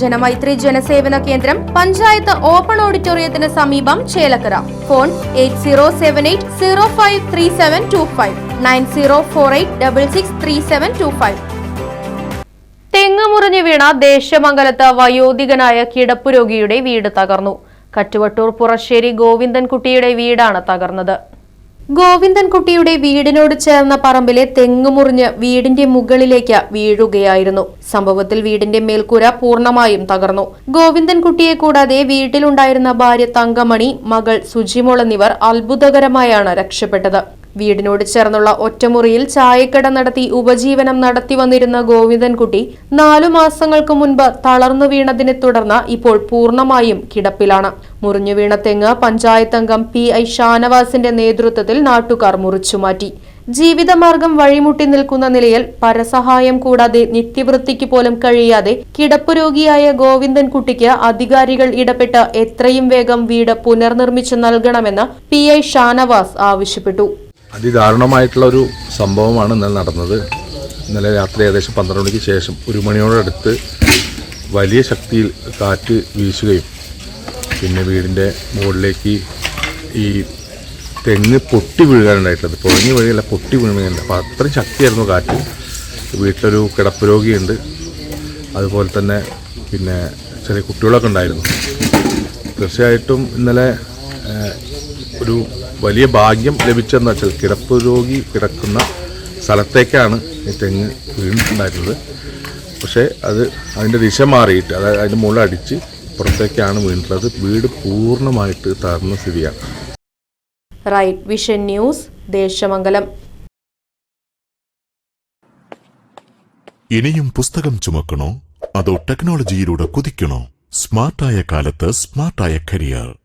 ജനമൈത്രി ജനസേവന കേന്ദ്രം പഞ്ചായത്ത് ഓപ്പൺ ഓഡിറ്റോറിയത്തിന് സമീപം Chelakkara. Phone eight zero seven eight zero five three seven two five nine zero four eight double six three seven two five. തെങ്ങ് മുറിഞ്ഞു വീണ ദേശമംഗലത്ത് വയോധികനായ കിടപ്പു രോഗിയുടെ വീട് തകർന്നു. കറ്റുവട്ടൂർ പുറശ്ശേരി ഗോവിന്ദൻകുട്ടിയുടെ വീടാണ് തകർന്നത്. ഗോവിന്ദൻകുട്ടിയുടെ വീടിനോട് ചേർന്ന പറമ്പിലെ തെങ്ങ് മുറിഞ്ഞ് വീടിന്റെ മുകളിലേക്ക് വീഴുകയായിരുന്നു. സംഭവത്തിൽ വീടിന്റെ മേൽക്കൂര പൂർണമായും തകർന്നു. ഗോവിന്ദൻകുട്ടിയെ കൂടാതെ വീട്ടിലുണ്ടായിരുന്ന ഭാര്യ തങ്കമണി മകൾ സുജിമോൾ എന്നിവർ അത്ഭുതകരമായാണ് രക്ഷപ്പെട്ടത്. വീടിനോട് ചേർന്നുള്ള ഒറ്റമുറിയിൽ ചായക്കട നടത്തി ഉപജീവനം നടത്തി വന്നിരുന്ന ഗോവിന്ദൻകുട്ടി നാലു മാസങ്ങൾക്ക് മുൻപ് തളർന്നു വീണതിനെ തുടർന്ന് ഇപ്പോൾ പൂർണമായും കിടപ്പിലാണ്. മുറിഞ്ഞു വീണ തെങ്ങ് പഞ്ചായത്ത് അംഗം പി ഐ ഷാനവാസിന്റെ നേതൃത്വത്തിൽ നാട്ടുകാർ മുറിച്ചുമാറ്റി ജീവിതമാർഗം വഴിമുട്ടി നിൽക്കുന്ന നിലയിൽ പരസഹായം കൂടാതെ നിത്യവൃത്തിക്ക് പോലും കഴിയാതെ കിടപ്പ് രോഗിയായ ഗോവിന്ദൻകുട്ടിക്ക് അധികാരികൾ ഇടപെട്ട് എത്രയും വേഗം വീട് പുനർനിർമ്മിച്ചു നൽകണമെന്ന് പി ഐ ഷാനവാസ് ആവശ്യപ്പെട്ടു. അതിദാരുണമായിട്ടുള്ള ഒരു സംഭവമാണ് ഇന്നലെ നടന്നത്. ഇന്നലെ രാത്രി ഏകദേശം പന്ത്രണ്ട് മണിക്ക് ശേഷം ഒരു മണിയോടടുത്ത് വലിയ ശക്തിയിൽ കാറ്റ് വീശുകയും പിന്നെ വീടിന്റെ മുകളിലേക്ക് ഈ തെങ്ങ് പൊട്ടി വീഴാനുണ്ടായിട്ടുള്ളത് പൊഴങ്ങി വഴിയല്ല പൊട്ടി വീഴുകയുണ്ട് അപ്പോൾ അത്രയും ശക്തിയായിരുന്നു കാറ്റ്. വീട്ടിലൊരു കിടപ്പ് രോഗിയുണ്ട്. അതുപോലെ തന്നെ പിന്നെ ചെറിയ കുട്ടികളൊക്കെ ഉണ്ടായിരുന്നു. തീർച്ചയായിട്ടും ഇന്നലെ ഒരു വലിയ ഭാഗ്യം ലഭിച്ചെന്ന് വെച്ചാൽ കിടപ്പ് രോഗി കിടക്കുന്ന സ്ഥലത്തേക്കാണ് ഈ തെങ്ങ് വീണിട്ടുണ്ടായിരുന്നത്. പക്ഷേ അത് അതിന്റെ ദിശ മാറിയിട്ട് അതായത് അതിന്റെ മുകളടിച്ച് അടിച്ച് പുറത്തേക്കാണ് വീണിട്ടുള്ളത്. വീട് പൂർണമായിട്ട് തകർന്ന സ്ഥിതിയാണ്. Right Vision News Desamangalam. ഇനിയും പുസ്തകം ചുമക്കണോ? അതോ ടെക്നോളജിയിലൂടെ കുതിക്കണോ? സ്മാർട്ടായ കാലത്ത് സ്മാർട്ടായ കരിയർ.